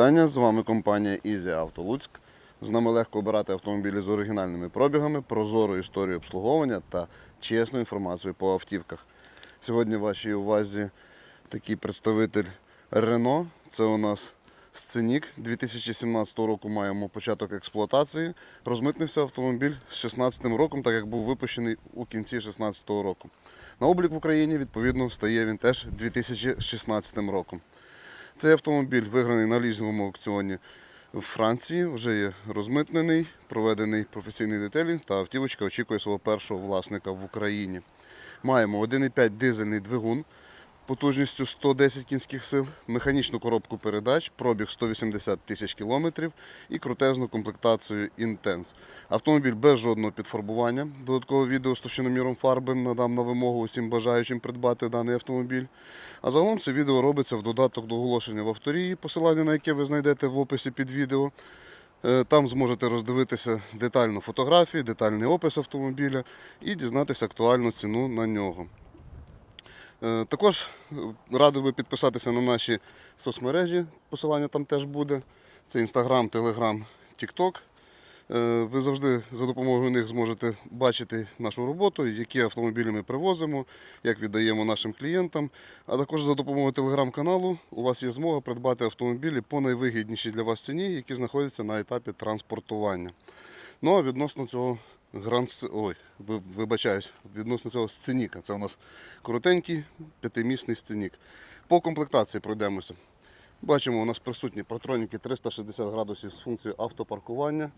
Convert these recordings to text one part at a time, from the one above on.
вітання. З вами компанія Easy Auto Луцьк. З нами легко обирати автомобілі з оригінальними пробігами, прозору історію обслуговування та чесну інформацію по автівках. Сьогодні в вашій увазі такий представитель Renault. Це у нас Сценік 2017 року маємо початок експлуатації. Розмитнився автомобіль з 2016 роком, так як був випущений у кінці 2016 року. На облік в Україні відповідно стає він теж 2016 роком. Цей автомобіль виграний на лізинговому аукціоні в Франції, вже є розмитнений, проведений професійний детелінг та автівочка очікує свого першого власника в Україні. Маємо 1,5 дизельний двигун потужністю 110 кінських сил, механічну коробку передач, пробіг 180 тисяч кілометрів і крутезну комплектацію Intense. Автомобіль без жодного підфарбування. Додаткове відео з товщиноміром фарби надам на вимогу усім бажаючим придбати даний автомобіль. А загалом це відео робиться в додаток до оголошення в авторії, посилання на яке ви знайдете в описі під відео. Е, Там зможете роздивитися детально фотографії, детальний опис автомобіля і дізнатися актуальну ціну на нього. Е, Також е, радив би підписатися на наші соцмережі, посилання там теж буде. Це Instagram, Telegram, TikTok. Е, Ви завжди за допомогою них зможете бачити нашу роботу, які автомобілі ми привозимо, як віддаємо нашим клієнтам. А також за допомогою телеграм-каналу у вас є змога придбати автомобілі по найвигіднішій для вас ціні, які знаходяться на етапі транспортування. Ну а відносно цього гранд... Ой, вибачаюсь, відносно цього сценіка. Це у нас коротенький п'ятимісний сценік. По комплектації пройдемося. Бачимо, у нас присутні протроніки 360 градусів з функцією автопаркування.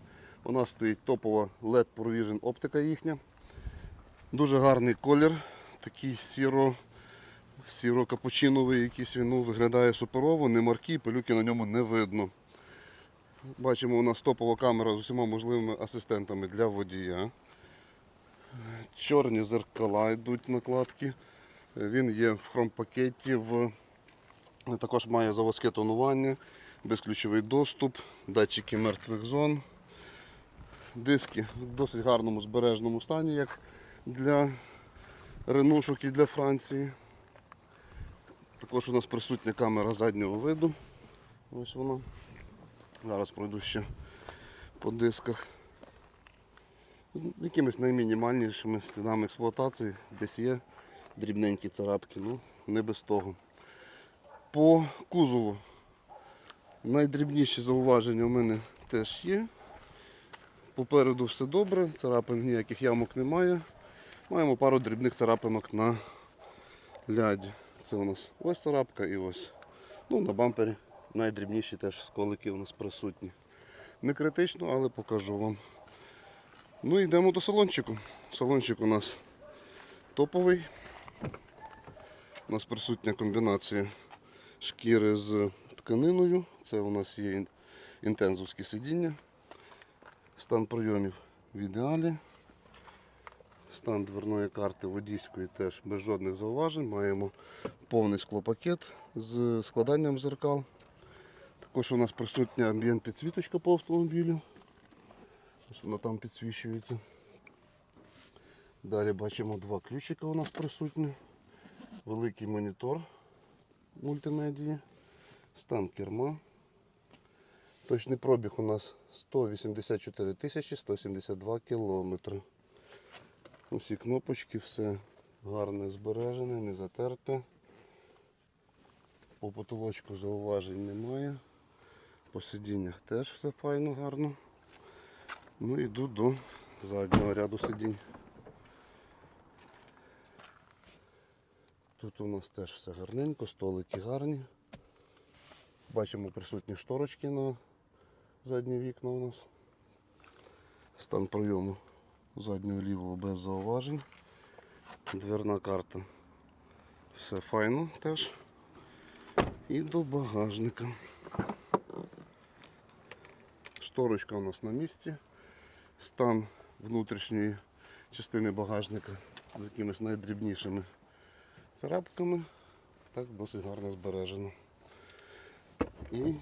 У нас стоїть топова LED Provision оптика їхня. Дуже гарний колір, такий сіро, сіро-капучиновий якийсь він ну, виглядає суперово, не марки, пилюки на ньому не видно. Бачимо, у нас топова камера з усіма можливими асистентами для водія. Чорні зеркала йдуть накладки. Він є в хромпакеті, в... також має заводське тонування, безключовий доступ, датчики мертвих зон. Диски в досить гарному збережному стані, як для ренушок і для Франції. Також у нас присутня камера заднього виду. Ось вона. Зараз пройду ще по дисках. З якимись наймінімальнішими слідами експлуатації. Десь є дрібненькі царапки, ну не без того. По кузову найдрібніші зауваження у мене теж є. Попереду все добре, царапин ніяких ямок немає. Маємо пару дрібних царапинок на ляді. Це у нас ось царапка і ось. Ну, на бампері найдрібніші теж сколики у нас присутні. Не критично, але покажу вам. Ну йдемо до салончику. Салончик у нас топовий. У нас присутня комбінація шкіри з тканиною. Це у нас є ін- інтензовські сидіння. Стан прийомів в ідеалі. Стан дверної карти водійської теж без жодних зауважень. Маємо повний склопакет з складанням зеркал. Також у нас присутня амбієнт підсвіточка по автомобілю. Ось вона там підсвічується. Далі бачимо два ключика у нас присутні. Великий монітор мультимедії, стан керма. Точний пробіг у нас 184 тисячі 172 кілометри. Усі кнопочки, все гарне збережене, не затерте. По потолочку зауважень немає. По сидіннях теж все файно, гарно. Ну йду до заднього ряду сидінь. Тут у нас теж все гарненько, столики гарні. Бачимо присутні шторочки на задні вікна у нас. Стан прийому заднього лівого без зауважень. Дверна карта. Все файно теж. І до багажника. Шторочка у нас на місці. Стан внутрішньої частини багажника з якимись найдрібнішими царапками. Так досить гарно збережено. І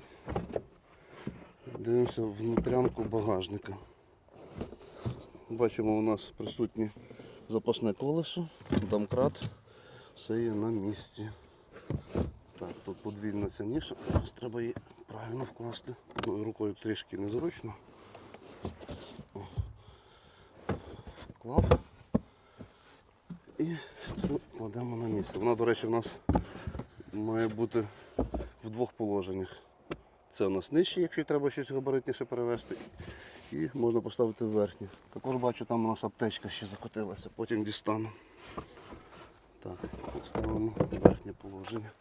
дивимося внутрянку багажника. Бачимо, у нас присутнє запасне колесо, домкрат, все є на місці. Так, тут подвійна ця ніша, Ось треба її правильно вкласти. Одною рукою трішки незручно. Вклав. І цю кладемо на місце. Вона, до речі, в нас має бути в двох положеннях. Це у нас нижче, якщо треба щось габаритніше перевести. І можна поставити верхнє. Також бачу, там у нас аптечка ще закотилася, потім дістану. Так, тут ставимо верхнє положення.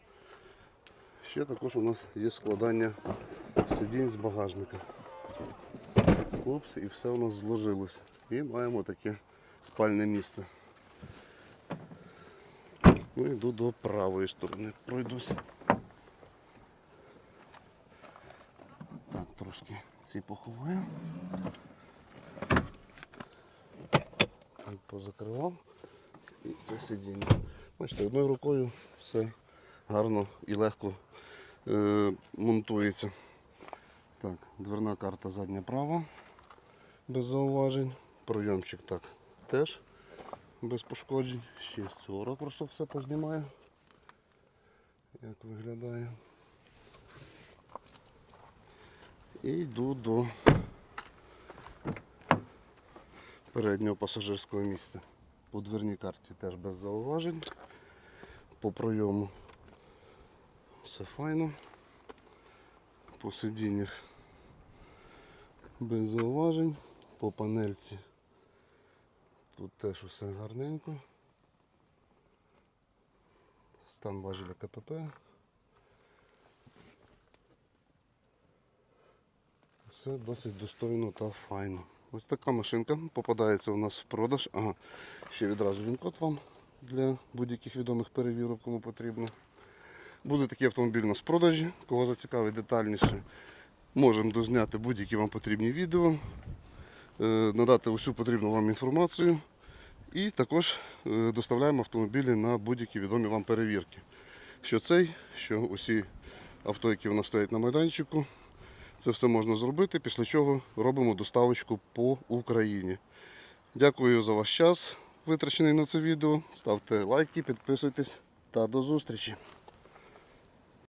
Ще також у нас є складання сидінь з багажника. Хлопці, і все у нас зложилось. І маємо таке спальне місце. Ну, йду до правої сторони. Пройдусь. Так, трошки ці поховаю. Так, позакривав. І це сидіння. Бачите, одною рукою все гарно і легко е, монтується. Так, дверна карта задня права, без зауважень. Пройомчик так теж без пошкоджень. Ще з цього ракурсу все познімаю. Як виглядає. І йду до переднього пасажирського місця. По дверній карті теж без зауважень. По пройому все файно. По сидіннях без зауважень. По панельці тут теж все гарненько. Стан важеля КПП. Все досить достойно та файно. Ось така машинка попадається у нас в продаж. Ага, ще відразу він код вам для будь-яких відомих перевірок, кому потрібно. Буде такий автомобіль у нас в продажі. Кого зацікавить детальніше, можемо дозняти будь-які вам потрібні відео, е, надати усю потрібну вам інформацію. І також е, доставляємо автомобілі на будь-які відомі вам перевірки. Що цей, що усі авто, які у нас стоять на майданчику, це все можна зробити, після чого робимо доставочку по Україні. Дякую за ваш час, витрачений на це відео. Ставте лайки, підписуйтесь та до зустрічі.